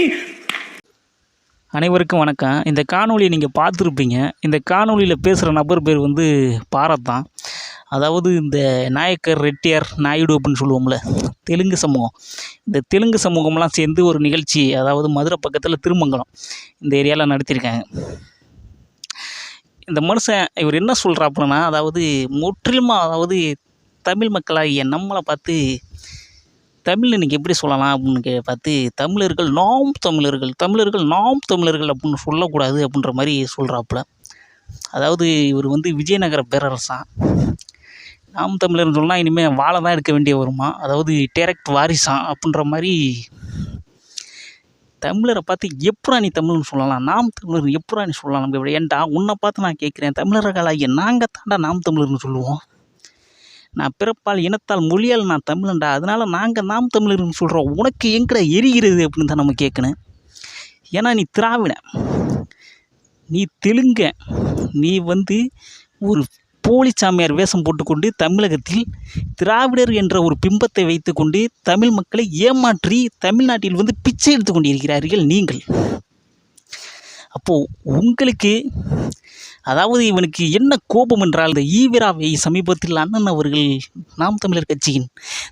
நீ அனைவருக்கும் வணக்கம். இந்த காணொலியை நீங்கள் பார்த்துருப்பீங்க. இந்த காணொலியில் பேசுகிற நபர் பேர் வந்து பாரத் தான். அதாவது இந்த நாயக்கர் ரெட்டியார் நாயுடு அப்படின்னு சொல்லுவோம்ல தெலுங்கு சமூகம். இந்த தெலுங்கு சமூகம்லாம் சேர்ந்து ஒரு நிகழ்ச்சி அதாவது மதுரை பக்கத்தில் திருமங்கலம் இந்த ஏரியாவில் நடத்தியிருக்காங்க. இந்த மனுஷன் இவர் என்ன சொல்கிறாப்புலன்னா அதாவது முற்றிலுமாக அதாவது தமிழ் மக்களாகிய நம்மளை பார்த்து தமிழ் இன்றைக்கி எப்படி சொல்லலாம் அப்படின்னு கே பார்த்து தமிழர்கள் நாம் தமிழர்கள் தமிழர்கள் நாம் தமிழர்கள் அப்படின்னு சொல்லக்கூடாது அப்படின்ற மாதிரி சொல்கிறாப்புல அதாவது இவர் வந்து விஜயநகர பேரரசான் நாம் தமிழர்னு சொன்னால் இனிமேல் வாழை தான் எடுக்க வேண்டிய வருமா? அதாவது டேரக்ட் வாரிசான் அப்படின்ற மாதிரி தமிழரை பார்த்து எப்படா நீ தமிழ்னு சொல்லலாம் நாம் தமிழர் எப்படா நீ சொல்லலாம்? நம்ம இப்படி ஏன்டா உன்னை பார்த்து நான் கேட்குறேன் தமிழர்களாகிய நாங்கள் தாண்டா நாம் தமிழர்னு சொல்லுவோம். நான் பிறப்பால் இனத்தால் மொழியால் நான் தமிழன்டா. அதனால் நாங்கள் நாம் தமிழர்னு சொல்கிறோம் உனக்கு எங்கடா எரிகிறது அப்படின்னு தான் நம்ம கேட்கணும் ஏன்னா நீ திராவிடன் நீ தெலுங்க. நீ வந்து ஒரு போலி சாமியார் வேஷம் போட்டுக்கொண்டு தமிழகத்தில் திராவிடர் என்ற ஒரு பிம்பத்தை வைத்துக்கொண்டு தமிழ் மக்களை ஏமாற்றி தமிழ்நாட்டில் வந்து பிச்சை எடுத்து கொண்டிருக்கிறார்கள் நீங்கள். அப்போது உங்களுக்கு அதாவது இவனுக்கு என்ன கோபம் என்றால் இந்த ஈவிராவை சமீபத்தில் அண்ணன் அவர்கள் நாம் தமிழர் கட்சியின்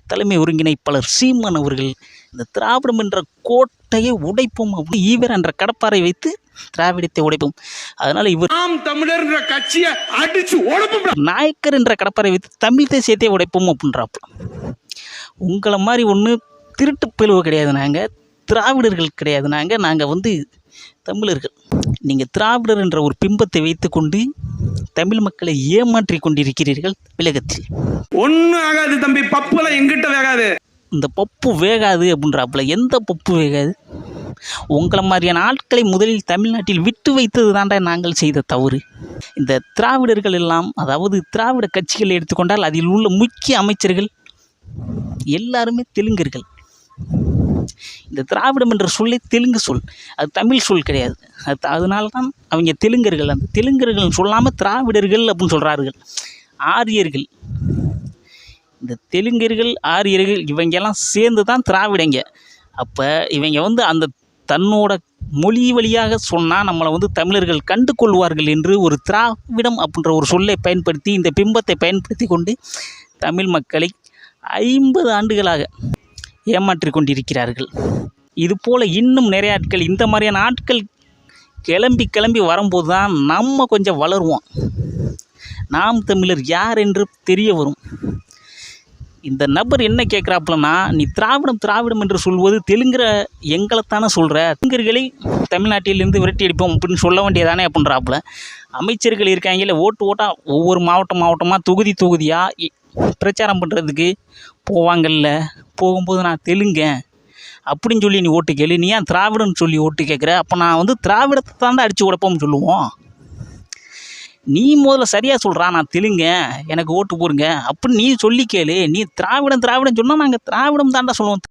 தலைமை ஒருங்கிணைப்பாளர் சீமான் அவர்கள் இந்த திராவிடம் என்ற கோட்டையை உடைப்போம் அப்படி ஈவிரா என்ற கடப்பாரை வைத்து திராவிடத்தை உடைப்போம். அதனால் இவர் நாம் தமிழர்ன்ற கட்சியை அடிச்சு உடம்பு நாயக்கர் என்ற கடப்பாரை வைத்து தமிழ் தேசியத்தை உடைப்போம் அப்படின்றாப்புல. உங்களை மாதிரி ஒன்று திருட்டு பிளவு கிடையாது நாங்கள் திராவிடர்கள் கிடையாது நாங்கள் நாங்கள் வந்து தமிழர்கள். நீங்கள் திராவிடர் என்ற ஒரு பிம்பத்தை வைத்துக்கொண்டு தமிழ் மக்களை ஏமாற்றி கொண்டிருக்கிறீர்கள் தமிழகத்தில் ஒன்னும் ஆகாது தம்பி பப்புலாம் எங்கிட்ட வேகாது. இந்த பப்பு வேகாது அப்படின்றாப்புல எந்த பப்பு வேகாது? உங்களை மாதிரியான ஆட்களை முதலில் தமிழ்நாட்டில் விட்டு வைத்தது தாண்டா நாங்கள் செய்த தவறு. இந்த திராவிடர்கள் எல்லாம் அதாவது திராவிட கட்சிகளை எடுத்துக்கொண்டால் அதில் உள்ள முக்கிய அமைச்சர்கள் எல்லாருமே தெலுங்கர்கள். இந்த திராவிடம் என்ற சொல்லே தெலுங்கு சொல். அது தமிழ் சொல் கிடையாது. அது அதனால தான் அவங்க தெலுங்கர்கள் அந்த தெலுங்கர்கள் சொல்லாமல் திராவிடர்கள் அப்படின்னு சொல்கிறார்கள் ஆரியர்கள். இந்த தெலுங்கர்கள் ஆரியர்கள் இவங்கெல்லாம் சேர்ந்து தான் திராவிடங்க. அப்போ இவங்க வந்து அந்த தன்னோட மொழி வழியாக சொன்னால் நம்மளை வந்து தமிழர்கள் கண்டு கொள்வார்கள் என்று ஒரு திராவிடம் அப்படின்ற ஒரு சொல்லை பயன்படுத்தி இந்த பிம்பத்தை பயன்படுத்தி கொண்டு தமிழ் மக்களை ஐம்பது ஆண்டுகளாக ஏமாற்றி கொண்டிருக்கிறார்கள் இதுபோல் இன்னும் நிறைய ஆட்கள் இந்த மாதிரியான ஆட்கள் கிளம்பி கிளம்பி வரும்போது தான் நம்ம கொஞ்சம் வளருவோம். நாம் தமிழர் யார் என்று தெரிய வரும். இந்த நபர் என்ன கேட்குறாப்புலன்னா நீ திராவிடம் திராவிடம் என்று சொல்வது தெலுங்குற எங்களைத்தானே சொல்கிற தெலுங்கர்களை தமிழ்நாட்டிலிருந்து விரட்டி அடிப்போம் அப்படின்னு சொல்ல வேண்டியதானே அப்படின்றாப்புல. அமைச்சர்கள் இருக்காங்கல்ல ஓட்டு ஓட்டாக ஒவ்வொரு மாவட்டம் மாவட்டமாக தொகுதி தொகுதியாக பிரச்சாரம் பண்ணுறதுக்கு போவாங்கல்ல. போகும்போது நான் தெலுங்கேன் அப்படின்னு சொல்லி நீ ஓட்டு கேளு. நீ ஏன் திராவிடன்னு சொல்லி ஓட்டு கேட்குற அப்போ நான் வந்து திராவிடத்தை தான் அடித்து உடப்போம்னு சொல்லுவோம். நீ முதல்ல சரியாக சொல்கிறா நான் தெலுங்க. எனக்கு ஓட்டு போடுங்க. அப்படின்னு நீ சொல்லி கேளு. நீ திராவிடம் திராவிடம் சொன்னால் நாங்கள் திராவிடம் தாண்டா சொல்லுவோம்.